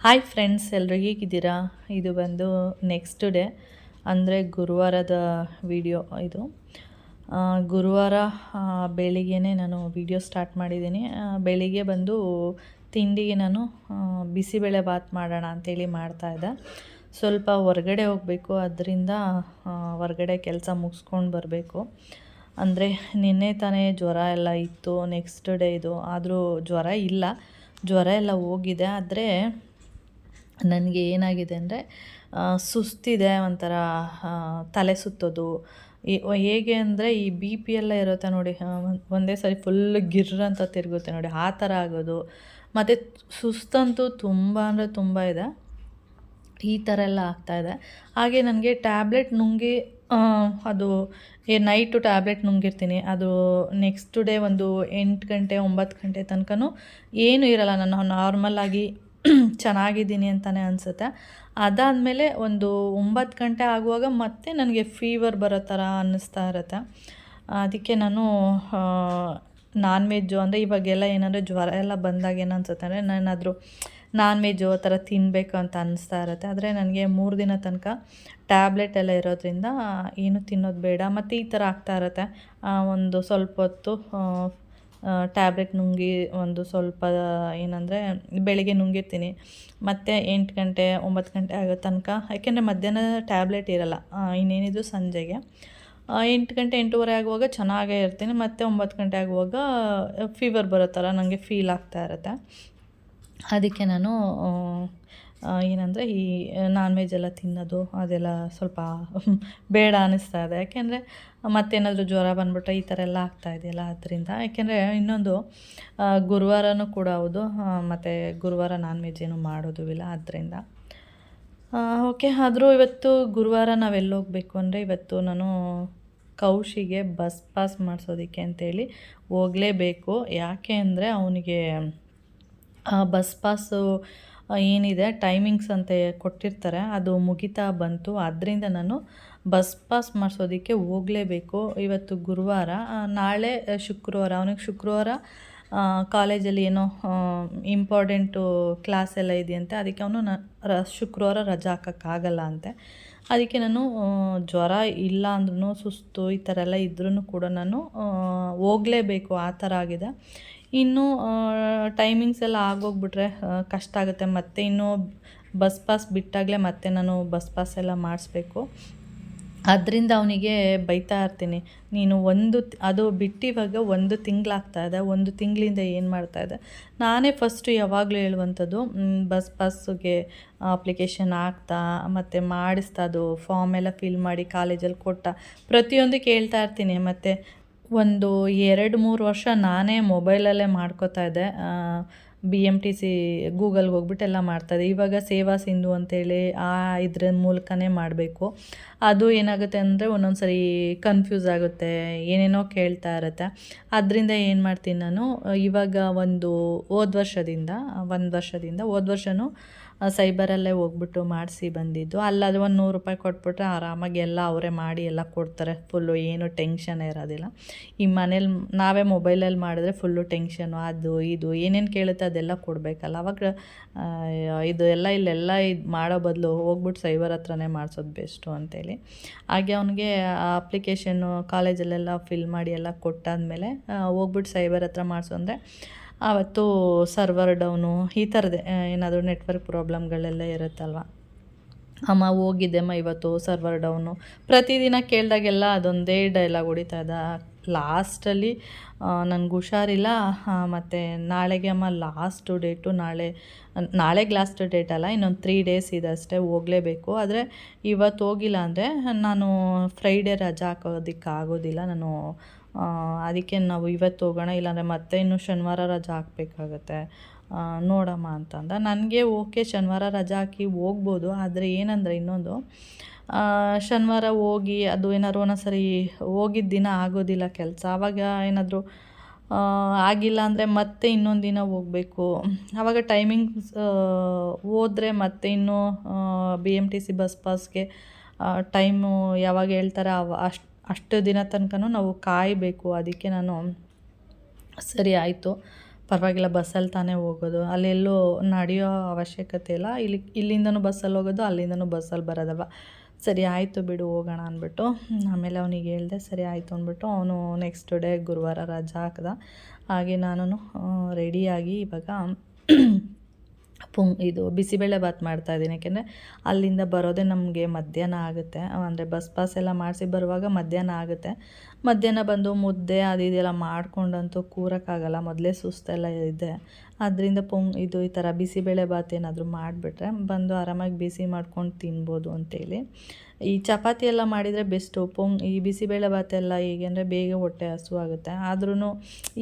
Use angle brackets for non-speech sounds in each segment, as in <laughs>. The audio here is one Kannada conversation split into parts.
ಹಾಯ್ ಫ್ರೆಂಡ್ಸ್ ಎಲ್ಲರೂ ಹೇಗಿದ್ದೀರಾ? ಇದು ಬಂದು ನೆಕ್ಸ್ಟ್ ಡೇ ಅಂದರೆ ಗುರುವಾರದ ವಿಡಿಯೋ ಇದು. ಗುರುವಾರ ಬೆಳಿಗ್ಗೆ ನಾನು ವಿಡಿಯೋ ಸ್ಟಾರ್ಟ್ ಮಾಡಿದ್ದೀನಿ. ಬೆಳಿಗ್ಗೆ ಬಂದು ತಿಂಡಿಗೆ ನಾನು ಬಿಸಿಬೇಳೆ ಬಾತ್ ಮಾಡೋಣ ಅಂತೇಳಿ ಮಾಡ್ತಾಯಿದ್ದೆ ಸ್ವಲ್ಪ ಹೊರಗಡೆ ಹೋಗಬೇಕು, ಅದರಿಂದ ಹೊರಗಡೆ ಕೆಲಸ ಮುಗಿಸ್ಕೊಂಡು ಬರಬೇಕು. ಅಂದರೆ ನಿನ್ನೆ ತಾನೇ ಜ್ವರ ಎಲ್ಲ ಇತ್ತು ನೆಕ್ಸ್ಟ್ ಡೇ ಇದು. ಆದರೂ ಜ್ವರ ಇಲ್ಲ. ಜ್ವರ ಎಲ್ಲ ಹೋಗಿದೆ, ಆದರೆ ನನಗೆ ಏನಾಗಿದೆ ಅಂದರೆ ಸುಸ್ತಿದೆ ಒಂಥರ ತಲೆ ಸುತ್ತೋದು. ಹೇಗೆ ಅಂದರೆ ಈ ಬಿ ಪಿ ಎಲ್ಲ ಇರುತ್ತೆ ನೋಡಿ ಒಂದೇ ಸರಿ ಫುಲ್ ಗಿರ್ರ್ ಅಂತ ತಿರುಗುತ್ತೆ ನೋಡಿ, ಆ ಥರ ಆಗೋದು. ಮತ್ತು ಸುಸ್ತಂತೂ ತುಂಬ ಅಂದರೆ ತುಂಬ ಇದೆ. ಈ ಥರ ಎಲ್ಲ ಆಗ್ತಾಯಿದೆ ಹಾಗೆ ನನಗೆ ಟ್ಯಾಬ್ಲೆಟ್ ನುಂಗಿ ಅದು ನೈಟು ಟ್ಯಾಬ್ಲೆಟ್ ನುಂಗಿರ್ತೀನಿ. ಅದು ನೆಕ್ಸ್ಟ್ ಡೇ ಒಂದು ಎಂಟು ಗಂಟೆ, ಒಂಬತ್ತು ಗಂಟೆ ತನಕನೂ ಏನೂ ಇರಲ್ಲ. ನಾನು ನಾರ್ಮಲಾಗಿ ಚೆನ್ನಾಗಿದ್ದೀನಿ ಅಂತಲೇ ಅನಿಸುತ್ತೆ. ಅದಾದಮೇಲೆ ಒಂದು ಒಂಬತ್ತು ಗಂಟೆ ಆಗುವಾಗ ಮತ್ತೆ ನನಗೆ ಫೀವರ್ ಬರೋ ಥರ ಅನ್ನಿಸ್ತಾ ಇರುತ್ತೆ. ಅದಕ್ಕೆ ನಾನು ನಾನ್ ವೆಜ್ಜು ಅಂದರೆ ಇವಾಗೆಲ್ಲ ಏನಂದರೆ ಜ್ವರ ಎಲ್ಲ ಬಂದಾಗ ಏನು ಅನ್ಸುತ್ತೆ ಅಂದರೆ ನಾನಾದರೂ ನಾನ್ ವೆಜ್ಜು ಆ ಥರ ತಿನ್ನಬೇಕು ಅಂತ ಅನ್ನಿಸ್ತಾ ಇರುತ್ತೆ. ಆದರೆ ನನಗೆ ಮೂರು ದಿನ ತನಕ ಟ್ಯಾಬ್ಲೆಟ್ ಎಲ್ಲ ಇರೋದ್ರಿಂದ ಏನು ತಿನ್ನೋದು ಬೇಡ. ಮತ್ತು ಈ ಥರ ಆಗ್ತಾ ಇರುತ್ತೆ. ಒಂದು ಸ್ವಲ್ಪ ಹೊತ್ತು ಟ್ಯಾಬ್ಲೆಟ್ ನುಂಗಿ ಒಂದು ಸ್ವಲ್ಪ ಏನಂದರೆ ಬೆಳಿಗ್ಗೆ ನುಂಗಿರ್ತೀನಿ. ಮತ್ತು ಎಂಟು ಗಂಟೆ, ಒಂಬತ್ತು ಗಂಟೆ ಆಗೋ ತನಕ, ಯಾಕೆಂದರೆ ಮಧ್ಯಾಹ್ನ ಟ್ಯಾಬ್ಲೆಟ್ ಇರಲ್ಲ ಇನ್ನೇನಿದ್ರು ಇನ್ನೇನಿದು ಸಂಜೆಗೆ ಎಂಟು ಗಂಟೆ, ಎಂಟೂವರೆ ಆಗುವಾಗ ಚೆನ್ನಾಗೇ ಇರ್ತೀನಿ. ಮತ್ತು ಒಂಬತ್ತು ಗಂಟೆ ಆಗುವಾಗ ಫೀವರ್ ಬರೋ ಥರ ನನಗೆ ಫೀಲ್ ಆಗ್ತಾ ಇರುತ್ತೆ. ಅದಕ್ಕೆ ನಾನು ಏನಂದರೆ ಈ ನಾನ್ ವೆಜ್ ಎಲ್ಲ ತಿನ್ನೋದು, ಅದೆಲ್ಲ ಸ್ವಲ್ಪ <laughs> ಬೇಡ ಅನ್ನಿಸ್ತಾ ಇದೆ. ಯಾಕೆಂದರೆ ಮತ್ತೇನಾದರೂ ಜ್ವರ ಬಂದ್ಬಿಟ್ರೆ ಈ ಥರ ಎಲ್ಲ ಆಗ್ತಾ ಇದೆಯಲ್ಲ ಅದರಿಂದ. ಯಾಕೆಂದರೆ ಇನ್ನೊಂದು ಗುರುವಾರನೂ ಕೂಡ ಹೌದು ಮತ್ತು ಗುರುವಾರ ನಾನ್ ವೆಜ್ ಏನು ಮಾಡೋದು ಇಲ್ಲ ಆದ್ದರಿಂದ ಓಕೆ ಆದರೂ ಇವತ್ತು ಗುರುವಾರ ನಾವೆಲ್ಲಿ ಹೋಗಬೇಕು ಅಂದರೆ ಇವತ್ತು ನಾನು ಕೌಶಿಗೆ ಬಸ್ ಪಾಸ್ ಮಾಡಿಸೋದಕ್ಕೆ ಅಂತೇಳಿ ಹೋಗಲೇಬೇಕು. ಯಾಕೆ ಅಂದರೆ ಅವನಿಗೆ ಬಸ್ ಪಾಸು ಏನಿದೆ? ಟೈಮಿಂಗ್ಸ್ ಅಂತ ಕೊಟ್ಟಿರ್ತಾರೆ. ಅದು ಮುಗಿತಾ ಬಂತು. ಅದರಿಂದ ನಾನು ಬಸ್ ಪಾಸ್ ಮಾಡಿಸೋದಕ್ಕೆ ಹೋಗಲೇಬೇಕು. ಇವತ್ತು ಗುರುವಾರ ನಾಳೆ ಶುಕ್ರವಾರ, ಅವನಿಗೆ ಶುಕ್ರವಾರ ಕಾಲೇಜಲ್ಲಿ ಏನೋ ಇಂಪಾರ್ಟೆಂಟು ಕ್ಲಾಸ್ ಎಲ್ಲ ಇದೆಯಂತೆ. ಅದಕ್ಕೆ ಅವನು ನ, ರ, ಶುಕ್ರವಾರ ರಜಾ ಹಾಕೋಕ್ಕಾಗಲ್ಲ ಅಂತೆ. ಅದಕ್ಕೆ ನಾನು ಜ್ವರ ಇಲ್ಲ ಅಂದ್ರೂ, ಸುಸ್ತು ಈ ಥರ ಎಲ್ಲ ಇದ್ರೂ ಕೂಡ ನಾನು ಹೋಗಲೇಬೇಕು. ಆ ಥರ ಆಗಿದೆ. ಇನ್ನು ಟೈಮಿಂಗ್ಸ್ ಎಲ್ಲ ಆಗೋಗ್ಬಿಟ್ರೆ ಕಷ್ಟ ಆಗುತ್ತೆ. ಮತ್ತೆ ಇನ್ನು ಬಸ್ ಪಾಸ್ ಬಿಟ್ಟಾಗಲೇ ಮತ್ತೆ ನಾನು ಬಸ್ ಪಾಸ್ ಎಲ್ಲ ಮಾಡಿಸ್ಬೇಕು. ಅದರಿಂದ ಅವನಿಗೆ ಬೈತಾ ಇರ್ತೀನಿ. ನೀನು ಒಂದು ಅದು ಬಿಟ್ಟಿವಾಗ ಒಂದು ತಿಂಗಳಾಗ್ತಾ ಇದೆ. ಒಂದು ತಿಂಗಳಿಂದ ಏನು ಮಾಡ್ತಾ ಇದೆ? ನಾನೇ ಫಸ್ಟು ಯಾವಾಗಲೂ ಹೇಳುವಂಥದ್ದು ಬಸ್ ಪಾಸ್ಗೆ ಅಪ್ಲಿಕೇಶನ್ ಹಾಕ್ತಾ, ಮತ್ತು ಮಾಡಿಸ್ತಾ ಅದು ಫಾರ್ಮ್ ಎಲ್ಲ ಫಿಲ್ ಮಾಡಿ ಕಾಲೇಜಲ್ಲಿ ಕೊಟ್ಟ ಪ್ರತಿಯೊಂದು ಕೇಳ್ತಾ ಇರ್ತೀನಿ. ಮತ್ತು ಒಂದು ಎರಡು ಮೂರು ವರ್ಷ ನಾನೇ ಮೊಬೈಲಲ್ಲೇ ಮಾಡ್ಕೋತಾ ಇದ್ದೆ. ಬಿ ಎಂ ಟಿ ಸಿ ಗೂಗಲ್ಗೆ ಹೋಗ್ಬಿಟ್ಟು ಎಲ್ಲ ಮಾಡ್ತಾಯಿದ್ದೆ ಇವಾಗ ಸೇವಾ ಸಿಂಧು ಅಂತೇಳಿ ಆ ಇದ್ರ ಮೂಲಕನೇ ಮಾಡಬೇಕು. ಅದು ಏನಾಗುತ್ತೆ ಅಂದರೆ ಒಂದೊಂದು ಸರಿ ಕನ್ಫ್ಯೂಸ್ ಆಗುತ್ತೆ, ಏನೇನೋ ಕೇಳ್ತಾ ಇರುತ್ತೆ. ಅದರಿಂದ ಏನು ಮಾಡ್ತೀನಿ ನಾನು, ಇವಾಗ ಒಂದು ಹೋದ ವರ್ಷದಿಂದ, ಒಂದು ವರ್ಷದಿಂದ ಹೋದ ವರ್ಷವೂ ಸೈಬರಲ್ಲೇ ಹೋಗ್ಬಿಟ್ಟು ಮಾಡಿಸಿ ಬಂದಿದ್ದು. ಅಲ್ಲದು ಒಂದು ನೂರು ರೂಪಾಯಿ ಕೊಟ್ಬಿಟ್ರೆ ಆರಾಮಾಗಿ ಎಲ್ಲ ಅವರೇ ಮಾಡಿ ಎಲ್ಲ ಕೊಡ್ತಾರೆ. ಫುಲ್ಲು ಏನು ಟೆನ್ಷನ್ ಇರೋದಿಲ್ಲ. ಈ ಮನೇಲಿ ನಾವೇ ಮೊಬೈಲಲ್ಲಿ ಮಾಡಿದ್ರೆ ಫುಲ್ಲು ಟೆನ್ಷನು ಅದು ಇದು ಏನೇನು ಕೇಳುತ್ತೆ ಅದೆಲ್ಲ ಕೊಡಬೇಕಲ್ಲ. ಅವಾಗ ಇದು ಎಲ್ಲ ಇಲ್ಲೆಲ್ಲ ಇದು ಮಾಡೋ ಬದಲು ಹೋಗ್ಬಿಟ್ಟು ಸೈಬರ್ ಹತ್ರನೇ ಮಾಡಿಸೋದು ಬೆಸ್ಟು ಅಂತೇಳಿ. ಹಾಗೆ ಅವನಿಗೆ ಅಪ್ಲಿಕೇಶನ್ನು ಕಾಲೇಜಲ್ಲೆಲ್ಲ ಫಿಲ್ ಮಾಡಿ ಎಲ್ಲ ಕೊಟ್ಟಾದಮೇಲೆ ಹೋಗ್ಬಿಟ್ಟು ಸೈಬರ್ ಹತ್ರ ಮಾಡಿಸು ಅಂದರೆ ಆವತ್ತು ಸರ್ವರ್ ಡೌನು ಈ ಥರದೇ ಏನಾದರೂ ನೆಟ್ವರ್ಕ್ ಪ್ರಾಬ್ಲಮ್ಗಳೆಲ್ಲ ಇರುತ್ತಲ್ವ? ಅಮ್ಮ ಹೋಗಿದ್ದೆಮ್ಮ ಇವತ್ತು ಸರ್ವರ್ ಡೌನು ಪ್ರತಿದಿನ ಕೇಳಿದಾಗೆಲ್ಲ ಅದೊಂದೇ ಡೈಲಾಗ್ ಹೊಡಿತಾ ಇದ್ದ ಲಾಸ್ಟಲ್ಲಿ ನನಗೆ ಹುಷಾರಿಲ್ಲ ಮತ್ತು ನಾಳೆಗೆ ಅಮ್ಮ ಲಾಸ್ಟು ಡೇಟು ನಾಳೆ ನಾಳೆಗೆ ಲಾಸ್ಟ್ ಡೇಟ್ ಅಲ್ಲ, ಇನ್ನೊಂದು ತ್ರೀ ಡೇಸ್ ಇದೆ ಅಷ್ಟೇ, ಹೋಗಲೇಬೇಕು. ಆದರೆ ಇವತ್ತು ಹೋಗಿಲ್ಲ ಅಂದರೆ ನಾನು ಫ್ರೈಡೇ ರಜಾ ಹಾಕೋದಕ್ಕೆ ಆಗೋದಿಲ್ಲ ನಾನು ಅದಕ್ಕೆ ನಾವು ಇವತ್ತು ಹೋಗೋಣ, ಇಲ್ಲಾಂದರೆ ಮತ್ತೆ ಇನ್ನು ಶನಿವಾರ ರಜೆ ಹಾಕ್ಬೇಕಾಗತ್ತೆ. ನೋಡಮ್ಮ ಅಂತಂದ. ನನಗೆ ಓಕೆ, ಶನಿವಾರ ರಜೆ ಹಾಕಿ ಹೋಗ್ಬೋದು, ಆದರೆ ಏನಂದರೆ ಇನ್ನೊಂದು ಶನಿವಾರ ಹೋಗಿ ಅದು ಏನಾದ್ರು ಒಂದೊಂದು ಸರಿ ಹೋಗಿದ್ದ ದಿನ ಆಗೋದಿಲ್ಲ ಕೆಲಸ. ಆವಾಗ ಏನಾದರೂ ಆಗಿಲ್ಲ ಅಂದರೆ ಮತ್ತೆ ಇನ್ನೊಂದು ದಿನ ಹೋಗಬೇಕು. ಆವಾಗ ಟೈಮಿಂಗ್ಸ್ ಹೋದರೆ ಮತ್ತೆ ಇನ್ನೂ B M T C bus ಪಾಸ್ಗೆ time ಯಾವಾಗ ಹೇಳ್ತಾರೆ ಅವ ಅಷ್ಟು ಅಷ್ಟು ದಿನ ತನಕನೂ ನಾವು ಕಾಯಬೇಕು. ಅದಕ್ಕೆ ನಾನು ಸರಿ ಆಯಿತು. ಪರವಾಗಿಲ್ಲ, ಬಸ್ಸಲ್ಲಿ ತಾನೇ ಹೋಗೋದು. ಅಲ್ಲೆಲ್ಲೂ ನಡೆಯೋ ಅವಶ್ಯಕತೆ ಇಲ್ಲ. ಇಲ್ಲಿ, ಇಲ್ಲಿಂದನೂ ಬಸ್ಸಲ್ಲಿ ಹೋಗೋದು, ಅಲ್ಲಿಂದನೂ ಬಸ್ಸಲ್ಲಿ ಬರೋದಲ್ವ. ಸರಿ ಆಯಿತು ಬಿಡು, ಹೋಗೋಣ ಅಂದ್ಬಿಟ್ಟು. ಆಮೇಲೆ ಅವನಿಗೆ ಹೇಳಿದೆ, ಸರಿ ಆಯಿತು ಅಂದ್ಬಿಟ್ಟು ಅವನು ನೆಕ್ಸ್ಟ್ ಡೇ ಗುರುವಾರ ರಜಾ ಹಾಕ್ದ. ಹಾಗೆ ನಾನು ರೆಡಿಯಾಗಿ ಇವಾಗ ಪುಂಗ್ ಇದು ಬಿಸಿಬೇಳೆ ಬಾತ್ ಮಾಡ್ತಾಯಿದ್ದೀನಿ ಯಾಕೆಂದರೆ ಅಲ್ಲಿಂದ ಬರೋದೇ ನಮಗೆ ಮಧ್ಯಾಹ್ನ ಆಗುತ್ತೆ. ಅಂದರೆ ಬಸ್ ಪಾಸ್ ಎಲ್ಲ ಮಾಡಿಸಿ ಬರುವಾಗ ಮಧ್ಯಾಹ್ನ ಆಗುತ್ತೆ. ಮಧ್ಯಾಹ್ನ ಬಂದು ಮುದ್ದೆ ಅದು ಇದೆಲ್ಲ ಮಾಡ್ಕೊಂಡಂತೂ ಕೂರೋಕ್ಕಾಗಲ್ಲ. ಮೊದಲೇ ಸುಸ್ತೆಲ್ಲ ಇದೆ. ಅದರಿಂದ ಪೊಂಗ್ ಇದು ಈ ಥರ ಬಿಸಿಬೇಳೆ ಬಾತ್ ಏನಾದರೂ ಮಾಡಿಬಿಟ್ರೆ ಬಂದು ಆರಾಮಾಗಿ ಬಿಸಿ ಮಾಡ್ಕೊಂಡು ತಿನ್ಬೋದು ಅಂತೇಳಿ. ಈ ಚಪಾತಿ ಎಲ್ಲ ಮಾಡಿದರೆ ಬೆಸ್ಟು ಪೊಂಗ್ ಈ ಬಿಸಿಬೇಳೆ ಬಾತ್ ಎಲ್ಲ ಅಂದರೆ ಬೇಗ ಹೊಟ್ಟೆ ಹಸುವಾಗುತ್ತೆ ಆದ್ರೂ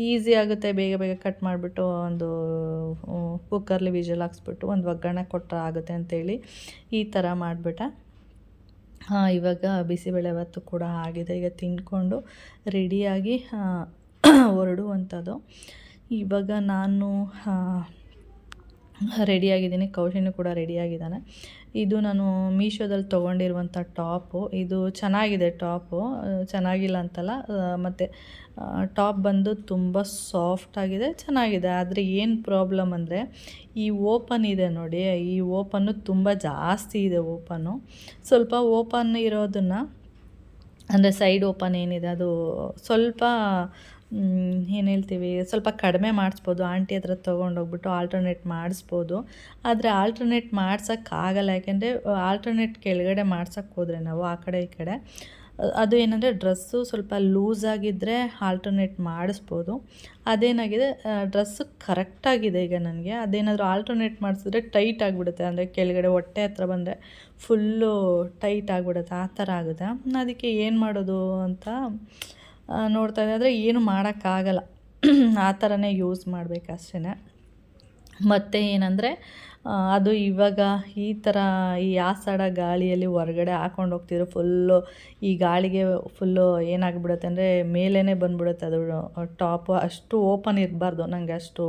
ಈಸಿ ಆಗುತ್ತೆ ಬೇಗ ಬೇಗ ಕಟ್ ಮಾಡಿಬಿಟ್ಟು ಒಂದು ಕುಕ್ಕರ್ಲಿ ವಿಜಲ್ ಹಾಕ್ಸ್ಬಿಟ್ಟು ಒಂದು ಒಗ್ಗರಣೆ ಕೊಟ್ಟರೆ ಆಗುತ್ತೆ ಅಂತೇಳಿ ಈ ಥರ ಮಾಡಿಬಿಟ್ಟೆ. ಹಾಂ, ಇವಾಗ ಬಿಸಿಬೇಳೆ ಭಾತು ಕೂಡ ಆಗಿದೆ. ಈಗ ತಿಂದ್ಕೊಂಡು ರೆಡಿಯಾಗಿ <coughs> ಹೊರಡುವಂಥದ್ದು. ಇವಾಗ ನಾನು ರೆಡಿಯಾಗಿದ್ದೀನಿ. ಕೌಶಿನಿ ಕೂಡ ರೆಡಿಯಾಗಿದ್ದಾನೆ. ಇದು ನಾನು ಮೀಶೋದಲ್ಲಿ ತೊಗೊಂಡಿರುವಂಥ ಟಾಪು. ಇದು ಚೆನ್ನಾಗಿದೆ ಟಾಪು. ಚೆನ್ನಾಗಿಲ್ಲ ಅಂತಲ್ಲ ಮತ್ತು ಟಾಪ್ ಬಂದು ತುಂಬ ಸಾಫ್ಟಾಗಿದೆ ಚೆನ್ನಾಗಿದೆ. ಆದರೆ ಏನು ಪ್ರಾಬ್ಲಮ್ ಅಂದರೆ, ಈ ಓಪನ್ ಇದೆ ನೋಡಿ. ಈ ಓಪನ್ನು ತುಂಬ ಜಾಸ್ತಿ ಇದೆ ಓಪನ್ನು. ಸ್ವಲ್ಪ ಓಪನ್ ಇರೋದನ್ನು, ಅಂದರೆ ಸೈಡ್ ಓಪನ್ ಏನಿದೆ ಅದು ಸ್ವಲ್ಪ ಏನು ಹೇಳ್ತೀವಿ? ಸ್ವಲ್ಪ ಕಡಿಮೆ ಮಾಡಿಸ್ಬೋದು. ಆಂಟಿ ಹತ್ರ ತೊಗೊಂಡೋಗ್ಬಿಟ್ಟು ಆಲ್ಟರ್ನೇಟ್ ಮಾಡಿಸ್ಬೋದು. ಆದರೆ ಆಲ್ಟರ್ನೇಟ್ ಮಾಡ್ಸೋಕ್ಕಾಗಲ್ಲ. ಯಾಕೆಂದರೆ ಆಲ್ಟರ್ನೇಟ್ ಕೆಳಗಡೆ ಮಾಡ್ಸೋಕ್ಕೆ ಹೋದರೆ ನಾವು ಆ ಕಡೆ ಈ ಕಡೆ ಅದು ಏನಂದರೆ ಡ್ರೆಸ್ಸು ಸ್ವಲ್ಪ ಲೂಸಾಗಿದ್ದರೆ ಆಲ್ಟರ್ನೇಟ್ ಮಾಡಿಸ್ಬೋದು. ಅದೇನಾಗಿದೆ ಡ್ರೆಸ್ಸು ಕರೆಕ್ಟಾಗಿದೆ ಈಗ ನನಗೆ. ಅದೇನಾದರೂ ಆಲ್ಟರ್ನೇಟ್ ಮಾಡಿಸಿದ್ರೆ ಟೈಟ್ ಆಗಿಬಿಡುತ್ತೆ. ಅಂದರೆ ಕೆಳಗಡೆ ಹೊಟ್ಟೆ ಹತ್ರ ಬಂದರೆ ಫುಲ್ಲು ಟೈಟ್ ಆಗಿಬಿಡುತ್ತೆ. ಆ ಥರ ಆಗುತ್ತೆ. ಅದಕ್ಕೆ ಏನು ಮಾಡೋದು ಅಂತ ನೋಡ್ತಾ ಇದ್ದಾರೆ ಏನು ಮಾಡೋಕ್ಕಾಗಲ್ಲ. ಆ ಥರನೇ ಯೂಸ್ ಮಾಡಬೇಕಷ್ಟೇ ಮತ್ತು ಏನಂದರೆ ಅದು ಇವಾಗ ಈ ಥರ ಈ ಆಸಡ ಗಾಳಿಯಲ್ಲಿ ಹೊರಗಡೆ ಹಾಕೊಂಡು ಹೋಗ್ತಿದ್ರು ಫುಲ್ಲು ಈ ಗಾಳಿಗೆ ಫುಲ್ಲು ಏನಾಗ್ಬಿಡುತ್ತೆ ಅಂದರೆ ಮೇಲೇ ಬಂದುಬಿಡುತ್ತೆ ಅದು ಟಾಪು ಅಷ್ಟು ಓಪನ್ ಇರಬಾರ್ದು. ನನಗೆ ಅಷ್ಟು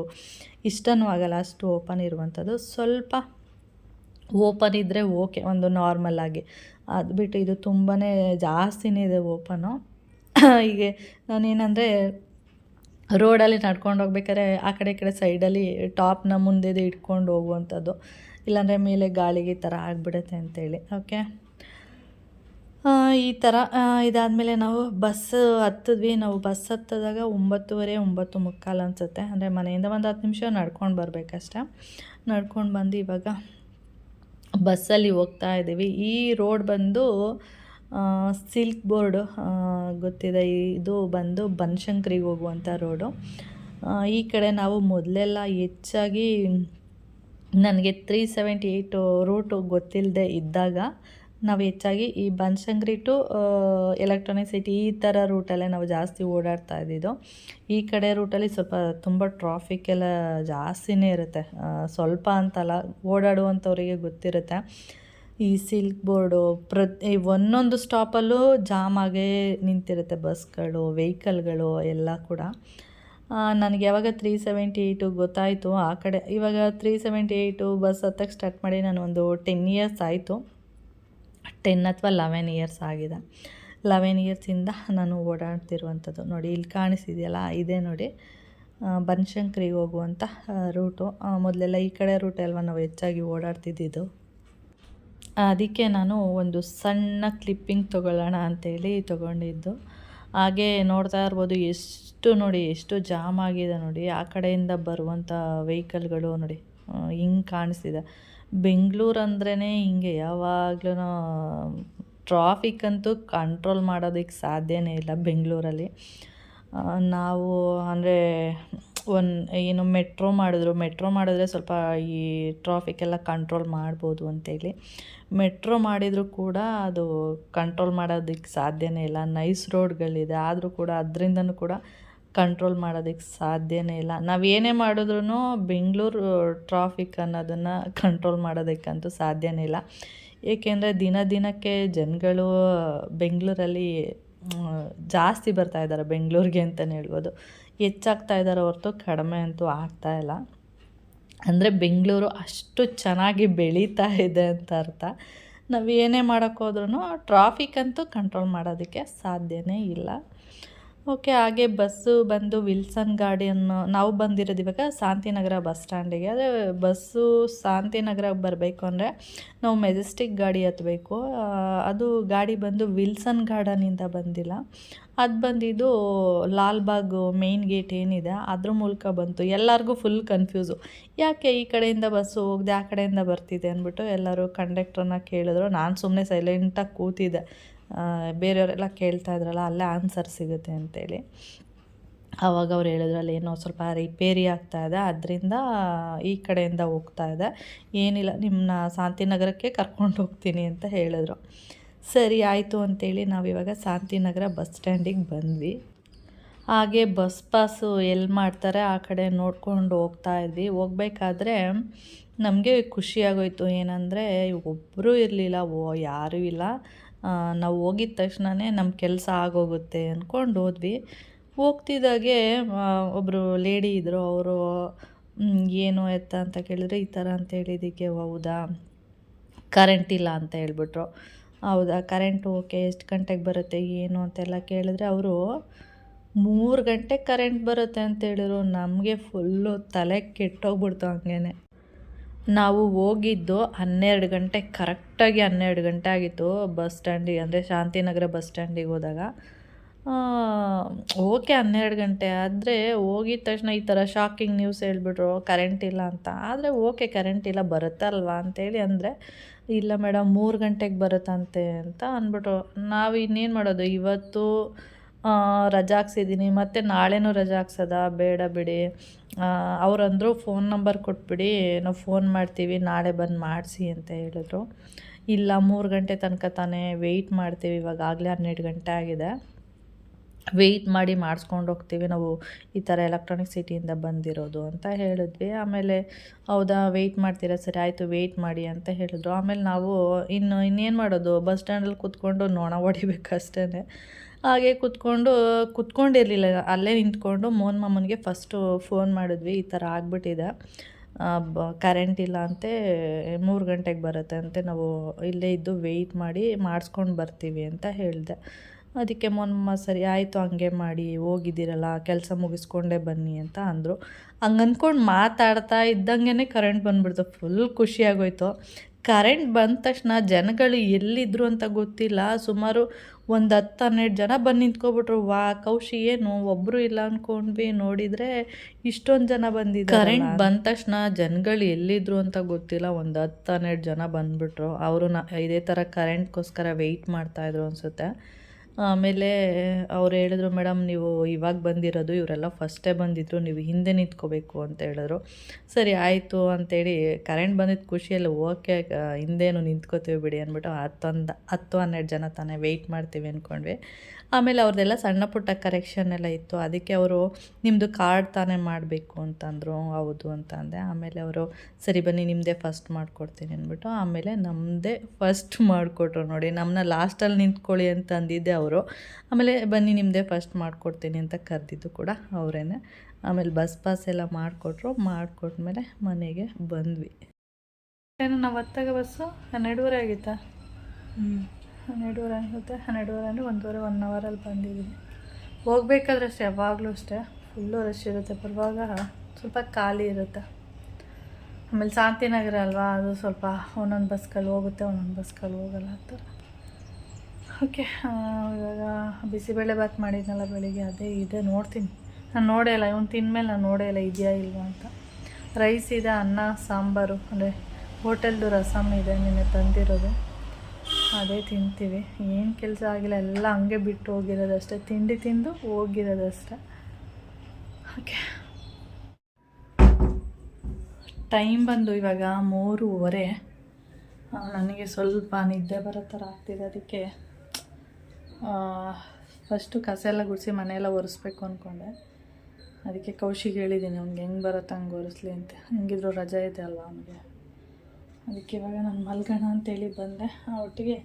ಇಷ್ಟನೂ ಆಗಲ್ಲ ಅಷ್ಟು ಓಪನ್ ಇರುವಂಥದ್ದು ಸ್ವಲ್ಪ ಓಪನ್ ಇದ್ದರೆ ಓಕೆ ಒಂದು ನಾರ್ಮಲ್ಲಾಗಿ ಅದು ಬಿಟ್ಟು ಇದು ತುಂಬಾ ಜಾಸ್ತಿನೇ ಇದೆ ಓಪನು ಹೀಗೆ ನಾನೇನಂದರೆ ರೋಡಲ್ಲಿ ನಡ್ಕೊಂಡು ಹೋಗ್ಬೇಕಾದ್ರೆ ಆ ಕಡೆ ಈ ಕಡೆ ಸೈಡಲ್ಲಿ ಟಾಪ್ನ ಮುಂದೆದು ಇಟ್ಕೊಂಡು ಹೋಗುವಂಥದ್ದು. ಇಲ್ಲಾಂದರೆ ಮೇಲೆ ಗಾಳಿಗೆ ಈ ಥರ ಆಗಿಬಿಡುತ್ತೆ ಅಂತೇಳಿ. ಓಕೆ? ಈ ಥರ ಇದಾದಮೇಲೆ ನಾವು ಬಸ್ ಹತ್ತಿದ್ವಿ. ನಾವು ಬಸ್ ಹತ್ತಿದಾಗ ಒಂಬತ್ತುವರೆ, ಒಂಬತ್ತು ಮುಕ್ಕಾಲು ಅನಿಸುತ್ತೆ. ಅಂದರೆ ಮನೆಯಿಂದ ಒಂದು ಹತ್ತು ನಿಮಿಷ ನಡ್ಕೊಂಡು ಬರಬೇಕಷ್ಟೆ. ನಡ್ಕೊಂಡು ಬಂದು ಇವಾಗ ಬಸ್ಸಲ್ಲಿ ಹೋಗ್ತಾ ಇದ್ದೀವಿ. ಈ ರೋಡ್ ಬಂದು ಸಿಲ್ಕ್ ಬೋರ್ಡು ಗೊತ್ತಿದೆ, ಇದು ಬಂದು ಬನಶಂಕರಿಗೆ ಹೋಗುವಂಥ ರೋಡು ಈ ಕಡೆ ನಾವು ಮೊದಲೆಲ್ಲ ಹೆಚ್ಚಾಗಿ ನನಗೆ ತ್ರೀ ಸೆವೆಂಟಿ ಏಯ್ಟು ರೂಟು ಗೊತ್ತಿಲ್ಲದೆ ಇದ್ದಾಗ ನಾವು ಹೆಚ್ಚಾಗಿ ಈ ಬನಶಂಕರಿ ಟು ಎಲೆಕ್ಟ್ರಾನಿಕ್ ಸಿಟಿ ಈ ಥರ ರೂಟಲ್ಲೇ ನಾವು ಜಾಸ್ತಿ ಓಡಾಡ್ತಾ ಇದ್ದಿದ್ದು. ಈ ಕಡೆ ರೂಟಲ್ಲಿ ಸ್ವಲ್ಪ ತುಂಬ ಟ್ರಾಫಿಕ್ ಎಲ್ಲ ಜಾಸ್ತಿನೇ ಇರುತ್ತೆ. ಸ್ವಲ್ಪ ಅಂತಲ್ಲ ಓಡಾಡುವಂಥವರಿಗೆ ಗೊತ್ತಿರುತ್ತೆ. ಈ ಸಿಲ್ಕ್ ಬೋರ್ಡು ಪ್ರತಿ ಒಂದೊಂದು ಸ್ಟಾಪಲ್ಲೂ ಜಾಮ್ ಆಗೇ ನಿಂತಿರುತ್ತೆ ಬಸ್ಗಳು, ವೆಹಿಕಲ್ಗಳು ಎಲ್ಲ ಕೂಡ. ನನಗೆ ಯಾವಾಗ ತ್ರೀ ಸೆವೆಂಟಿ ಏಯ್ಟು ಗೊತ್ತಾಯಿತು. ಆ ಕಡೆ ಇವಾಗ ತ್ರೀ ಸೆವೆಂಟಿ ಏಯ್ಟು ಬಸ್ ಹತ್ತಕ್ಕೆ ಸ್ಟಾರ್ಟ್ ಮಾಡಿ ನಾನು ಒಂದು ಟೆನ್ ಇಯರ್ಸ್ ಆಯಿತು. ಟೆನ್ ಅಥವಾ ಲೆವೆನ್ ಇಯರ್ಸ್ ಆಗಿದೆ. ಲೆವೆನ್ ಇಯರ್ಸಿಂದ ನಾನು ಓಡಾಡ್ತಿರುವಂಥದ್ದು. ನೋಡಿ, ಇಲ್ಲಿ ಕಾಣಿಸಿದೆಯಲ್ಲ, ಇದೇ ನೋಡಿ. ಬನಶಂಕರಿಗೆ ಹೋಗುವಂಥ ರೂಟು. ಮೊದಲೆಲ್ಲ ಈ ಕಡೆ ರೂಟ್ ಅಲ್ವಾ ನಾವು ಹೆಚ್ಚಾಗಿ ಓಡಾಡ್ತಿದ್ದಿದ್ದು? ಅದಕ್ಕೆ ನಾನು ಒಂದು ಸಣ್ಣ ಕ್ಲಿಪ್ಪಿಂಗ್ ತೊಗೊಳ್ಳೋಣ ಅಂತೇಳಿ ತೊಗೊಂಡಿದ್ದು. ಹಾಗೆ ನೋಡ್ತಾ ಇರ್ಬೋದು, ಎಷ್ಟು ನೋಡಿ, ಎಷ್ಟು ಜಾಮ್ ಆಗಿದೆ ನೋಡಿ. ಆ ಕಡೆಯಿಂದ ಬರುವಂಥ ವೆಹಿಕಲ್ಗಳು ನೋಡಿ ಹಿಂಗೆ ಕಾಣಿಸ್ತಿದೆ. ಬೆಂಗಳೂರು ಅಂದ್ರೇ ಹಿಂಗೆ ಯಾವಾಗ್ಲೂ ಟ್ರಾಫಿಕ್ ಅಂತೂ ಕಂಟ್ರೋಲ್ ಮಾಡೋದಕ್ಕೆ ಸಾಧ್ಯನೇ ಇಲ್ಲ ಬೆಂಗಳೂರಲ್ಲಿ. ನಾವು ಅಂದರೆ ಒನ್ ಏನು ಮೆಟ್ರೋ ಮಾಡಿದ್ರು, ಮೆಟ್ರೋ ಮಾಡಿದ್ರೆ ಸ್ವಲ್ಪ ಈ ಟ್ರಾಫಿಕ್ ಎಲ್ಲ ಕಂಟ್ರೋಲ್ ಮಾಡ್ಬೋದು ಅಂತೇಳಿ ಮೆಟ್ರೋ ಮಾಡಿದರೂ ಕೂಡ ಅದು ಕಂಟ್ರೋಲ್ ಮಾಡೋದಕ್ಕೆ ಸಾಧ್ಯನೇ ಇಲ್ಲ. ನೈಸ್ ರೋಡ್ಗಳಿದೆ ಆದರೂ ಕೂಡ ಅದರಿಂದನೂ ಕೂಡ ಕಂಟ್ರೋಲ್ ಮಾಡೋದಕ್ಕೆ ಸಾಧ್ಯನೇ ಇಲ್ಲ. ನಾವು ಏನೇ ಮಾಡಿದ್ರೂ ಬೆಂಗಳೂರು ಟ್ರಾಫಿಕ್ ಅನ್ನೋದನ್ನು ಕಂಟ್ರೋಲ್ ಮಾಡೋದಕ್ಕಂತೂ ಸಾಧ್ಯನೇ ಇಲ್ಲ. ಏಕೆಂದರೆ ದಿನ ದಿನಕ್ಕೆ ಜನಗಳು ಬೆಂಗಳೂರಲ್ಲಿ ಜಾಸ್ತಿ ಬರ್ತಾ ಇದ್ದಾರೆ ಬೆಂಗಳೂರಿಗೆ ಅಂತಲೇ ಹೇಳ್ಬೋದು. ಹೆಚ್ಚಾಗ್ತಾ ಇದ್ದಾರೆ ಹೊರತು, ಕಡಿಮೆ ಅಂತೂ ಆಗ್ತಾ ಇಲ್ಲ. ಅಂದರೆ ಬೆಂಗಳೂರು ಅಷ್ಟು ಚೆನ್ನಾಗಿ ಬೆಳೀತಾ ಇದೆ ಅಂತ ಅರ್ಥ. ನಾವು ಏನೇ ಮಾಡೋಕ್ಕೋದ್ರೂ ಟ್ರಾಫಿಕ್ ಅಂತೂ ಕಂಟ್ರೋಲ್ ಮಾಡೋದಕ್ಕೆ ಸಾಧ್ಯವೇ ಇಲ್ಲ. ಓಕೆ, ಹಾಗೆ ಬಸ್ಸು ಬಂದು ವಿಲ್ಸನ್ ಗಾರ್ಡಿಯನ್ನು ನಾವು ಬಂದಿರೋದು ಇವಾಗ ಶಾಂತಿನಗರ ಬಸ್ ಸ್ಟ್ಯಾಂಡಿಗೆ. ಅದೇ ಬಸ್ಸು ಶಾಂತಿನಗರಕ್ಕೆ ಬರಬೇಕು ಅಂದರೆ ನಾವು ಮೆಜೆಸ್ಟಿಕ್ ಗಾಡಿ ಹತ್ತಬೇಕು ಅದು ಗಾಡಿ ಬಂದು ವಿಲ್ಸನ್ ಗಾರ್ಡನಿಂದ ಬಂದಿಲ್ಲ. ಅದು ಬಂದಿದ್ದು ಲಾಲ್ಬಾಗ್ ಮೇಯ್ನ್ ಗೇಟ್ ಏನಿದೆ, ಅದ್ರ ಮೂಲಕ ಬಂತು. ಎಲ್ಲರಿಗೂ ಫುಲ್ ಕನ್ಫ್ಯೂಸು. ಯಾಕೆ ಈ ಕಡೆಯಿಂದ ಬಸ್ಸು ಹೋಗಿದೆ ಆ ಕಡೆಯಿಂದ ಬರ್ತಿದೆ ಅಂದ್ಬಿಟ್ಟು ಎಲ್ಲರೂ ಕಂಡಕ್ಟ್ರನ್ನ ಕೇಳಿದ್ರು. ನಾನು ಸುಮ್ಮನೆ ಸೈಲೆಂಟಾಗಿ ಕೂತಿದ್ದೆ. ಬೇರೆಯವರೆಲ್ಲ ಕೇಳ್ತಾ ಇದ್ರಲ್ಲ, ಅಲ್ಲೇ ಆನ್ಸರ್ ಸಿಗುತ್ತೆ ಅಂತೇಳಿ. ಆವಾಗ ಅವ್ರು ಹೇಳಿದ್ರು ಅಲ್ಲಿ ಏನೋ ಸ್ವಲ್ಪ ರಿಪೇರಿ ಆಗ್ತಾ ಇದೆ, ಅದರಿಂದ ಈ ಕಡೆಯಿಂದ ಹೋಗ್ತಾ ಇದೆ. ಏನಿಲ್ಲ ನಿಮ್ಮನ್ನ ಶಾಂತಿನಗರಕ್ಕೆ ಕರ್ಕೊಂಡು ಹೋಗ್ತೀನಿ ಅಂತ ಹೇಳಿದ್ರು. ಸರಿ, ಆಯಿತು ಅಂತೇಳಿ ನಾವಿವಾಗ ಶಾಂತಿನಗರ ಬಸ್ ಸ್ಟ್ಯಾಂಡಿಗೆ ಬಂದ್ವಿ. ಹಾಗೆ ಬಸ್ ಪಾಸು ಎಲ್ಲಿ ಮಾಡ್ತಾರೆ, ಆ ಕಡೆ ನೋಡ್ಕೊಂಡು ಹೋಗ್ತಾ ಇದ್ವಿ. ಹೋಗ್ಬೇಕಾದ್ರೆ ನಮಗೆ ಖುಷಿಯಾಗೋಯ್ತು ಏನಂದರೆ ಒಬ್ಬರೂ ಇರಲಿಲ್ಲ, ಓ, ಯಾರೂ ಇಲ್ಲ. ನಾವು ಹೋಗಿದ ತಕ್ಷಣವೇ ನಮ್ಮ ಕೆಲಸ ಆಗೋಗುತ್ತೆ ಅಂದ್ಕೊಂಡು ಹೋದ್ವಿ. ಹೋಗ್ತಿದ್ದಾಗೆ ಒಬ್ಬರು ಲೇಡಿ ಇದ್ದರು ಅವರು ಏನು ಎತ್ತ ಅಂತ ಕೇಳಿದ್ರೆ, ಈ ಥರ ಅಂತ ಹೇಳಿದ್ದಕ್ಕೆ ಹೌದಾ? ಕರೆಂಟ್ ಇಲ್ಲ ಅಂತ ಹೇಳ್ಬಿಟ್ರು. ಹೌದಾ? ಕರೆಂಟ್ ಓಕೆ ಎಷ್ಟು ಗಂಟೆಗೆ ಬರುತ್ತೆ, ಏನು ಅಂತೆಲ್ಲ ಕೇಳಿದ್ರೆ ಅವರು, ಮೂರು ಗಂಟೆಗೆ ಕರೆಂಟ್ ಬರುತ್ತೆ ಅಂತ ಹೇಳಿದ್ರು. ನಮಗೆ ಫುಲ್ಲು ತಲೆ ಕೆಟ್ಟೋಗ್ಬಿಡ್ತು ಹಂಗೇನೆ. ನಾವು ಹೋಗಿದ್ದು ಹನ್ನೆರಡು ಗಂಟೆ, ಕರೆಕ್ಟಾಗಿ ಹನ್ನೆರಡು ಗಂಟೆ ಆಗಿತ್ತು ಬಸ್ ಸ್ಟ್ಯಾಂಡಿಗೆ, ಅಂದರೆ ಶಾಂತಿನಗರ ಬಸ್ ಸ್ಟ್ಯಾಂಡಿಗೆ ಹೋದಾಗ. ಓಕೆ ಹನ್ನೆರಡು ಗಂಟೆ, ಆದರೆ ಹೋಗಿದ ತಕ್ಷಣ ಈ ಥರ ಶಾಕಿಂಗ್ ನ್ಯೂಸ್ ಹೇಳ್ಬಿಟ್ರು ಕರೆಂಟ್ ಇಲ್ಲ ಅಂತ. ಆದರೆ ಓಕೆ ಕರೆಂಟ್ ಇಲ್ಲ ಬರುತ್ತಲ್ವಾ ಅಂತೇಳಿ ಅಂದರೆ, ಇಲ್ಲ ಮೇಡಮ್ ಮೂರು ಗಂಟೆಗೆ ಬರುತ್ತಂತೆ ಅಂತ ಅಂದ್ಬಿಟ್ರು. ನಾವು ಇನ್ನೇನು ಮಾಡೋದು, ಇವತ್ತು ರಜಾ ಹಾಕ್ಸಿದ್ದೀನಿ ಮತ್ತು ನಾಳೆನೂ ರಜಾ ಹಾಕ್ಸೋದ? ಬೇಡ ಬಿಡಿ. ಅವರಂದರು ಫೋನ್ ನಂಬರ್ ಕೊಟ್ಬಿಡಿ, ನಾವು ಫೋನ್ ಮಾಡ್ತೀವಿ, ನಾಳೆ ಬಂದು ಮಾಡಿಸಿ ಅಂತ ಹೇಳಿದ್ರು. ಇಲ್ಲ, ಮೂರು ಗಂಟೆ ತನಕ ತಾನೇ ವೆಯ್ಟ್ ಮಾಡ್ತೀವಿ, ಇವಾಗ ಆಗಲೇ ಹನ್ನೆರಡು ಗಂಟೆ ಆಗಿದೆ. ವೆಯ್ಟ್ ಮಾಡಿ ಮಾಡಿಸ್ಕೊಂಡು ಹೋಗ್ತೀವಿ, ನಾವು ಈ ಥರ ಎಲೆಕ್ಟ್ರಾನಿಕ್ ಸಿಟಿಯಿಂದ ಬಂದಿರೋದು ಅಂತ ಹೇಳಿದ್ವಿ. ಆಮೇಲೆ, ಹೌದಾ ವೆಯ್ಟ್ ಮಾಡ್ತೀರಾ? ಸರಿ, ಆಯಿತು ವೆಯ್ಟ್ ಮಾಡಿ ಅಂತ ಹೇಳಿದ್ರು. ಆಮೇಲೆ ನಾವು ಇನ್ನು ಇನ್ನೇನು ಮಾಡೋದು? ಬಸ್ ಸ್ಟ್ಯಾಂಡಲ್ಲಿ ಕೂತ್ಕೊಂಡು ನೋಣ ಹೊಡಿಬೇಕಷ್ಟೇ ಹಾಗೆ ಕೂತ್ಕೊಂಡು, ಕುತ್ಕೊಂಡಿರಲಿಲ್ಲ. ಅಲ್ಲೇ ನಿಂತ್ಕೊಂಡು ಮೋಹನ್ ಮಾಮನಿಗೆ ಫಸ್ಟು ಫೋನ್ ಮಾಡಿದ್ವಿ. ಈ ಥರ ಆಗ್ಬಿಟ್ಟಿದೆ. ಬ ಕರೆಂಟ್ ಇಲ್ಲ ಅಂತೆ, ಮೂರು ಗಂಟೆಗೆ ಬರುತ್ತೆ ಅಂತೆ. ನಾವು ಇಲ್ಲೇ ಇದ್ದು ವೆಯ್ಟ್ ಮಾಡಿ ಮಾಡಿಸ್ಕೊಂಡು ಬರ್ತೀವಿ ಅಂತ ಹೇಳಿದೆ. ಅದಕ್ಕೆ ಮೊನ್ನಮ್ಮ ಸರಿ, ಆಯಿತು, ಹಂಗೆ ಮಾಡಿ. ಹೋಗಿದ್ದೀರಲ್ಲ, ಕೆಲಸ ಮುಗಿಸ್ಕೊಂಡೇ ಬನ್ನಿ ಅಂತ ಅಂದರು. ಹಂಗೆ ಅಂದ್ಕೊಂಡು ಮಾತಾಡ್ತಾ ಇದ್ದಂಗೆ ಕರೆಂಟ್ ಬಂದ್ಬಿಡ್ತು. ಫುಲ್ ಖುಷಿಯಾಗೋಯ್ತು ಕರೆಂಟ್ ಬಂದ ತಕ್ಷಣ ಜನಗಳು ಎಲ್ಲಿದ್ರು ಅಂತ ಗೊತ್ತಿಲ್ಲ. ಸುಮಾರು ಒಂದು ಹತ್ತು ಹನ್ನೆರಡು ಜನ ಬಂದು ನಿಂತ್ಕೊಬಿಟ್ರು. ವಾ, ಕೌಶಿ, ಏನು ಒಬ್ಬರು ಇಲ್ಲ ಅಂದ್ಕೊಂಡ್ವಿ ನೋಡಿದರೆ ಇಷ್ಟೊಂದು ಜನ ಬಂದಿದ್ದಾರೆ ಕರೆಂಟ್ ಬಂದ ತಕ್ಷಣ ಜನಗಳು ಎಲ್ಲಿದ್ರು ಅಂತ ಗೊತ್ತಿಲ್ಲ. ಒಂದು ಹತ್ತು ಹನ್ನೆರಡು ಜನ ಬಂದ್ಬಿಟ್ರು. ಅವರು ನ, ಇದೇ ಥರ ಕರೆಂಟ್ಗೋಸ್ಕರ ವೆಯ್ಟ್ ಮಾಡ್ತಾಯಿದ್ರು ಅನಿಸುತ್ತೆ. ಆಮೇಲೆ ಅವ್ರು ಹೇಳಿದ್ರು, ಮೇಡಮ್, ನೀವು ಇವಾಗ ಬಂದಿರೋದು, ಇವರೆಲ್ಲ ಫಸ್ಟೇ ಬಂದಿದ್ರು, ನೀವು ಹಿಂದೆ ನಿಂತ್ಕೋಬೇಕು ಅಂತ ಹೇಳಿದ್ರು. ಸರಿ, ಆಯಿತು ಅಂತೇಳಿ ಕರೆಂಟ್ ಬಂದಿದ್ದ ಖುಷಿಯಲ್ಲಿ ಓಕೆ ಹಿಂದೇನು ನಿಂತ್ಕೋತೀವಿ ಬಿಡಿ ಅಂದ್ಬಿಟ್ಟು ಹತ್ತೊಂದು, ಹತ್ತು ಹನ್ನೆರಡು ಜನ ತಾನೇ ವೆಯ್ಟ್ ಮಾಡ್ತೀವಿ ಅಂದ್ಕೊಂಡ್ವಿ ಆಮೇಲೆ ಅವ್ರದ್ದೆಲ್ಲ ಸಣ್ಣ ಪುಟ್ಟ ಕರೆಕ್ಷನ್ ಎಲ್ಲ ಇತ್ತು. ಅದಕ್ಕೆ ಅವರು ನಿಮ್ಮದು ಕಾರ್ಡ್ ತಾನೇ ಮಾಡಬೇಕು ಅಂತಂದರು, ಹೌದು ಅಂತ ಅಂದೆ. ಆಮೇಲೆ ಅವರು, ಸರಿ ಬನ್ನಿ ನಿಮ್ಮದೇ ಫಸ್ಟ್ ಮಾಡಿಕೊಡ್ತೀನಿ ಅಂದ್ಬಿಟ್ಟು, ಆಮೇಲೆ ನಮ್ಮದೇ ಫಸ್ಟ್ ಮಾಡಿಕೊಟ್ರು ನೋಡಿ. ನಮ್ಮನ್ನ ಲಾಸ್ಟಲ್ಲಿ ನಿಂತ್ಕೊಳ್ಳಿ ಅಂತ ಅಂದಿದ್ದೆ ಅವರು. ಆಮೇಲೆ ಬನ್ನಿ ನಿಮ್ಮದೇ ಫಸ್ಟ್ ಮಾಡಿಕೊಡ್ತೀನಿ ಅಂತ ಕರೆದಿದ್ದು ಕೂಡ ಅವರೇನೆ. ಆಮೇಲೆ ಬಸ್ ಪಾಸ್ ಎಲ್ಲ ಮಾಡಿಕೊಟ್ರು. ಮಾಡಿಕೊಟ್ಮೇಲೆ ಮನೆಗೆ ಬಂದ್ವಿ. ಏನು ನಾವು ಹತ್ತಾಗ ಬಸ್ಸು ಹನ್ನೆರಡೂವರೆ ಆಗಿತ್ತಾ? ಹ್ಞೂ ಹನ್ನೆರಡುವರೆ ಆಗುತ್ತೆ. ಹನ್ನೆರಡೂವರೆ ಅಂದರೆ ಒಂದೂವರೆ ಒನ್ ಅವರಲ್ಲಿ ಬಂದಿದ್ದೀನಿ ಹೋಗ್ಬೇಕಾದ್ರೆ ಅಷ್ಟೇ ಯಾವಾಗಲೂ ಅಷ್ಟೇ. ಫುಲ್ಲು ರಶ್ ಇರುತ್ತೆ. ಬರುವಾಗ ಸ್ವಲ್ಪ ಖಾಲಿ ಇರುತ್ತೆ. ಆಮೇಲೆ ಶಾಂತಿನಗರ ಅಲ್ವಾ? ಅದು ಸ್ವಲ್ಪ ಒಂದೊಂದು ಬಸ್ಗಳು ಹೋಗುತ್ತೆ ಒಂದೊಂದು ಬಸ್ಗಳು ಹೋಗಲ್ಲ ಆ ಥರ. ಓಕೆ ಇವಾಗ ಬಿಸಿಬೇಳೆ ಬಾತ್ ಮಾಡಿದ್ನಲ್ಲ ಬೆಳಿಗ್ಗೆ, ಅದೇ ಇದೆ, ನೋಡ್ತೀನಿ. ನಾನು ನೋಡೇ ಇಲ್ಲ, ಇವ್ನು ತಿಂದಮೇಲೆ ನಾನು ನೋಡೇ ಇಲ್ಲ, ಇದೆಯಾ ಇಲ್ವಾ ಅಂತ. ರೈಸ್ ಇದೆ, ಅನ್ನ, ಸಾಂಬಾರು, ಅಂದರೆ ಹೋಟೆಲ್ದು ರಸಮ್ ಇದೆ, ನಿನ್ನೆ ತಂದಿರೋದು. ಅದೇ ತಿಂತೀವಿ. ಏನು ಕೆಲಸ ಆಗಿಲ್ಲ, ಎಲ್ಲ ಹಂಗೆ ಬಿಟ್ಟು ಹೋಗಿರೋದಷ್ಟೇ ತಿಂಡಿ ತಿಂದು ಹೋಗಿರೋದಷ್ಟೇ ಓಕೆ. ಟೈಮ್ ಬಂದು ಇವಾಗ ಮೂರುವರೆ. ನನಗೆ ಸ್ವಲ್ಪ ನಿದ್ದೆ ಬರೋ ಥರ ಆಗ್ತಿದೆ, ಅದಕ್ಕೆ ಫಸ್ಟು ಕಸ ಎಲ್ಲ ಗುಡಿಸಿ ಮನೆಯೆಲ್ಲ ಒರೆಸ್ಬೇಕು ಅಂದ್ಕೊಂಡೆ ಅದಕ್ಕೆ ಕೌಶಿಗೆ ಹೇಳಿದ್ದೀನಿ ಅವ್ನಿಗೆ ಹೆಂಗೆ ಬರುತ್ತೆ ಹಂಗೆ ಒರೆಸ್ಲಿ ಅಂತ. ಹಂಗಿದ್ರು ರಜೆ ಇದೆ ಅಲ್ವ ಅವನಿಗೆ? ಅದಕ್ಕೆ ಇವಾಗ ನಾನು ಮಲ್ಗೋಣ ಅಂತೇಳಿ ಬಂದೆ. ಆ ಒಟ್ಟಿಗೆ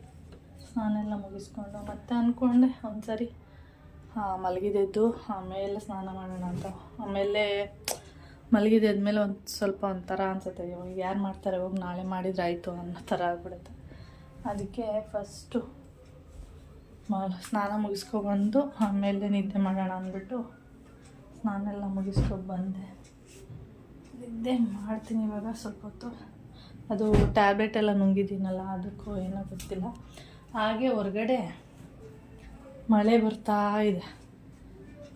ಸ್ನಾನ ಎಲ್ಲ ಮುಗಿಸ್ಕೊಂಡು ಮತ್ತೆ ಅಂದ್ಕೊಂಡೆ ಒಂದು ಸರಿ ಮಲಗಿದ್ದು ಆಮೇಲೆ ಸ್ನಾನ ಮಾಡೋಣ ಅಂತ. ಆಮೇಲೆ ಮಲಗಿದ್ದಾದ್ಮೇಲೆ ಒಂದು ಸ್ವಲ್ಪ ಒಂಥರ ಅನ್ಸುತ್ತೆ, ಇವಾಗ ಯಾರು ಮಾಡ್ತಾರೆ, ಇವಾಗ ನಾಳೆ ಮಾಡಿದ್ರೆ ಆಯಿತು ಅನ್ನೋ ಥರ ಆಗ್ಬಿಡುತ್ತೆ. ಅದಕ್ಕೆ ಫಸ್ಟು ಸ್ನಾನ ಮುಗಿಸ್ಕೊಬಂದು ಆಮೇಲೆ ನಿದ್ದೆ ಮಾಡೋಣ ಅಂದ್ಬಿಟ್ಟು ಸ್ನಾನ ಎಲ್ಲ ಮುಗಿಸ್ಕೊಂಡು ಬಂದೆ. ನಿದ್ದೆ ಮಾಡ್ತೀನಿ ಇವಾಗ ಸ್ವಲ್ಪ ಹೊತ್ತು. ಅದು ಟ್ಯಾಬ್ಲೆಟ್ ಎಲ್ಲ ನುಂಗಿದ್ದೀನಲ್ಲ, ಅದಕ್ಕೂ ಏನೋ ಗೊತ್ತಿಲ್ಲ. ಹಾಗೆ ಹೊರಗಡೆ ಮಳೆ ಬರ್ತಾ ಇದೆ.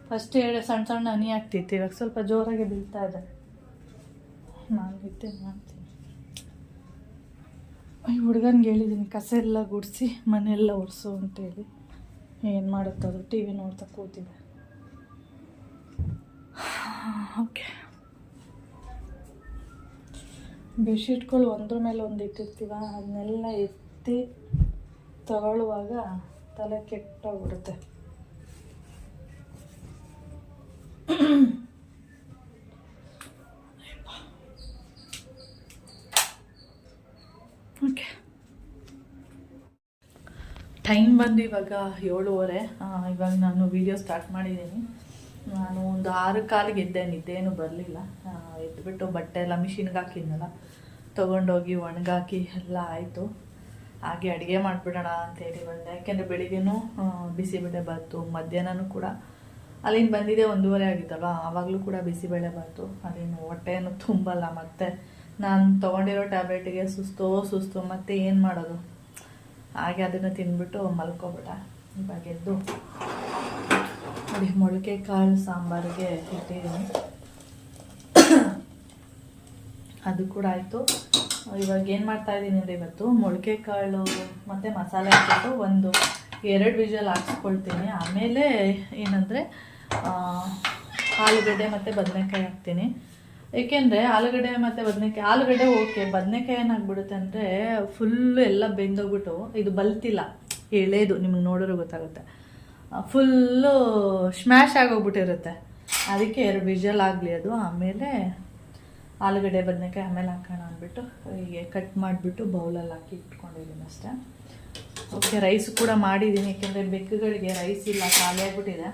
ಫಸ್ಟ್ ಹೇಳಿ ಸಣ್ಣ ಸಣ್ಣ ಹನಿ ಆಗ್ತಿತ್ತು, ಇವಾಗ ಸ್ವಲ್ಪ ಜೋರಾಗಿ ಬೀಳ್ತಾ ಇದೆ. ನಾನು ನಿದ್ದೆ ಮಾಡ್ತೀನಿ. ಈ ಹುಡುಗನಿಗೆ ಹೇಳಿದ್ದೀನಿ ಕಸ ಎಲ್ಲ ಗುಡಿಸಿ ಮನೆಯೆಲ್ಲ ಒರೆಸು ಅಂತೇಳಿ ಏನು ಮಾಡುತ್ತದು ಟಿ ವಿ ನೋಡ್ತಾ ಕೂತಿದೆ. <sighs> ಓಕೆ. ಬೆಡ್ಶೀಟ್ಗಳು ಒಂದ್ರ ಮೇಲೆ ಒಂದು ಇಟ್ಟಿರ್ತೀವ, ಅದನ್ನೆಲ್ಲ ಎತ್ತಿ ತಗೊಳ್ಳುವಾಗ ತಲೆ ಕೆಟ್ಟೋಗ್ಬಿಡುತ್ತೆ ಓಕೆ ಟೈಮ್ ಬಂದು ಇವಾಗ ಏಳುವರೆ. ಇವಾಗ ನಾನು ವಿಡಿಯೋ ಸ್ಟಾರ್ಟ್ ಮಾಡಿದ್ದೀನಿ. ನಾನು ಒಂದು ಆರು ಕಾಲಿಗೆ ಎದ್ದೆ ನಿದ್ದೇನು ಬರಲಿಲ್ಲ. ಎದ್ದುಬಿಟ್ಟು ಬಟ್ಟೆ ಎಲ್ಲ ಮಿಷಿನ್ಗೆ ಹಾಕಿದ್ನಲ್ಲ, ತೊಗೊಂಡೋಗಿ ಒಣಗಾಕಿ ಎಲ್ಲ ಆಯಿತು. ಹಾಗೆ ಅಡುಗೆ ಮಾಡಿಬಿಡೋಣ ಅಂತೇಳಿ ಬಂದೆ. ಯಾಕೆಂದರೆ ಬೆಳಿಗ್ಗೆನೂ ಬಿಸಿಬೇಳೆ ಬಂತು, ಮಧ್ಯಾಹ್ನನೂ ಕೂಡ. ಅಲ್ಲಿಂದ ಬಂದಿದೆ ಒಂದೂವರೆ ಆಗಿತ್ತಲ್ವ? ಆವಾಗಲೂ ಕೂಡ ಬಿಸಿಬೇಳೆ ಬಂತು. ಅದೇನು ಹೊಟ್ಟೆಯನ್ನು ತುಂಬಲ್ಲ. ಮತ್ತೆ ನಾನು ತೊಗೊಂಡಿರೋ ಟ್ಯಾಬ್ಲೆಟಿಗೆ ಸುಸ್ತೋ ಸುಸ್ತು. ಮತ್ತೆ ಏನು ಮಾಡೋದು? ಹಾಗೆ ಅದನ್ನು ತಿಂದ್ಬಿಟ್ಟು ಮಲ್ಕೊಬಿಟ್ಟ. ಇವಾಗ ಎದ್ದು ನೋಡಿ, ಮೊಳಕೆ ಕಾಳು ಸಾಂಬಾರಿಗೆ ಇಟ್ಟಿದ್ದೀನಿ. ಅದು ಕೂಡ ಆಯಿತು. ಇವಾಗ ಏನು ಮಾಡ್ತಾ ಇದ್ದೀನಿ ಅಂದರೆ ಇವತ್ತು ಮೊಳಕೆ ಕಾಳು ಮತ್ತು ಮಸಾಲೆ ಹಾಕ್ಬಿಟ್ಟು ಒಂದು ಎರಡು ವಿಜಲ್ ಹಾಕ್ಸ್ಕೊಳ್ತೀನಿ. ಆಮೇಲೆ ಏನಂದರೆ ಆಲೂಗಡ್ಡೆ ಮತ್ತು ಬದನೆಕಾಯಿ ಹಾಕ್ತೀನಿ. ಏಕೆಂದರೆ ಆಲೂಗಡ್ಡೆ ಮತ್ತು ಬದನೆಕಾಯಿ, ಆಲೂಗಡ್ಡೆ ಓಕೆ ಬದನೆಕಾಯಿ ಏನಾಗ್ಬಿಡುತ್ತೆ ಅಂದರೆ ಫುಲ್ಲು ಎಲ್ಲ ಬೆಂದೋಗ್ಬಿಟ್ಟು ಇದು ಬಲ್ತಿಲ್ಲ, ಎಳೆದು ನಿಮ್ಗೆ ನೋಡಿದ್ರೆ ಗೊತ್ತಾಗುತ್ತೆ. ಫುಲ್ಲು ಸ್ಮ್ಯಾಶ್ ಆಗೋಗ್ಬಿಟ್ಟಿರುತ್ತೆ. ಅದಕ್ಕೆ ಎರಡು ವಿಜಲ್ ಆಗಲಿ ಅದು, ಆಮೇಲೆ ಆಲೂಗಡ್ಡೆ, ಬದನೆಕಾಯಿ, ಆಮೇಲೆ ಹಾಕೋಣ ಅಂದ್ಬಿಟ್ಟು ಹೀಗೆ ಕಟ್ ಮಾಡಿಬಿಟ್ಟು ಬೌಲಲ್ಲಿ ಹಾಕಿ ಇಟ್ಕೊಂಡಿದ್ದೀನಿ ಅಷ್ಟೇ. ಓಕೆ ರೈಸ್ ಕೂಡ ಮಾಡಿದ್ದೀನಿ, ಏಕೆಂದರೆ ಬೆಕ್ಕುಗಳಿಗೆ ರೈಸ್ ಇಲ್ಲ, ಖಾಲಿ ಆಗಿಬಿಟ್ಟಿದೆ.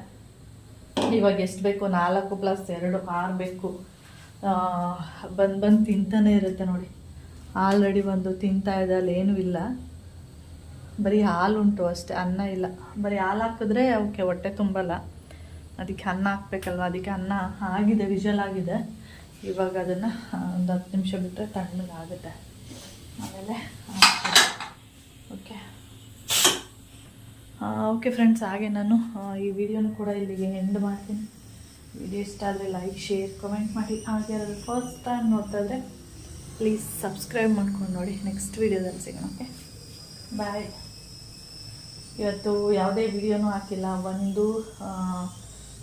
ಇವಾಗ ಎಷ್ಟು ಬೇಕು? ನಾಲ್ಕು ಪ್ಲಸ್ ಎರಡು, ಆರು ಬೇಕು. ಬಂದು ಬಂದು ತಿಂತಾನೆ ಇರುತ್ತೆ ನೋಡಿ. ಆಲ್ರೆಡಿ ಬಂದು ತಿಂತಾ ಇದೆ ಏನೂ ಇಲ್ಲ. ಬರೀ ಹಾಲು ಉಂಟು ಅಷ್ಟೇ, ಅನ್ನ ಇಲ್ಲ. ಬರೀ ಹಾಲು ಹಾಕಿದ್ರೆ ಅವಕ್ಕೆ ಹೊಟ್ಟೆ ತುಂಬಲ್ಲ. ಅದಕ್ಕೆ ಅನ್ನ ಹಾಕ್ಬೇಕಲ್ವ? ಅದಕ್ಕೆ ಅನ್ನ ಆಗಿದೆ, ವಿಜಲ್ ಆಗಿದೆ. ಇವಾಗ ಅದನ್ನು ಒಂದು ಹತ್ತು ನಿಮಿಷ ಬಿಟ್ಟರೆ ತಣ್ಣಗಾಗುತ್ತೆ ಆಮೇಲೆ ಓಕೆ. ಓಕೆ ಫ್ರೆಂಡ್ಸ್ ಹಾಗೆ ನಾನು ಈ ವಿಡಿಯೋನು ಕೂಡ ಇಲ್ಲಿಗೆ ಎಂಡ್ ಮಾಡ್ತೀನಿ. ವಿಡಿಯೋ ಇಷ್ಟ ಆದರೆ ಲೈಕ್ ಶೇರ್ ಕಮೆಂಟ್ ಮಾಡಿ. ಹಾಗೆ ಯಾರಾದ್ರು ಫಸ್ಟ್ ಟೈಮ್ ನೋಡ್ತಾ ಇದ್ರೆ ಪ್ಲೀಸ್ ಸಬ್ಸ್ಕ್ರೈಬ್ ಮಾಡ್ಕೊಂಡು ನೋಡಿ. ನೆಕ್ಸ್ಟ್ ವೀಡಿಯೋದಲ್ಲಿ ಸಿಗೋಣ ಓಕೆ ಬಾಯ್ ಇವತ್ತು ಯಾವುದೇ ವಿಡಿಯೋನೂ ಹಾಕಿಲ್ಲ. ಒಂದು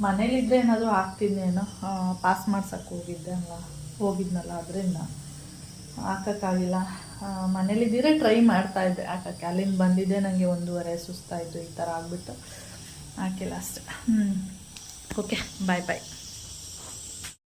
ಮನೇಲಿದ್ದರೆ ಏನಾದರೂ ಹಾಕ್ತಿದ್ದೇನೋ ಪಾಸ್ ಮಾಡ್ಸಕ್ಕೆ ಹೋಗಿದ್ದೆ ಅಲ್ಲ. ಹೋಗಿದ್ನಲ್ಲ, ಅದರಿಂದ ಹಾಕೋಕ್ಕಾಗಿಲ್ಲ. ಮನೇಲಿದ್ದೀರೇ ಟ್ರೈ ಮಾಡ್ತಾ ಇದ್ದೆ. ಹಾಕೋಕ್ಕೆ. ಅಲ್ಲಿಂದ ಬಂದಿದ್ದೆ. ನನಗೆ ಒಂದೂವರೆ ಸುಸ್ತಾಯಿತು. ಈ ಥರ ಆಗಿಬಿಟ್ಟು ಹಾಕಿಲ್ಲ ಅಷ್ಟೆ. ಹ್ಞೂ ಓಕೆ ಬಾಯ್ ಬಾಯ್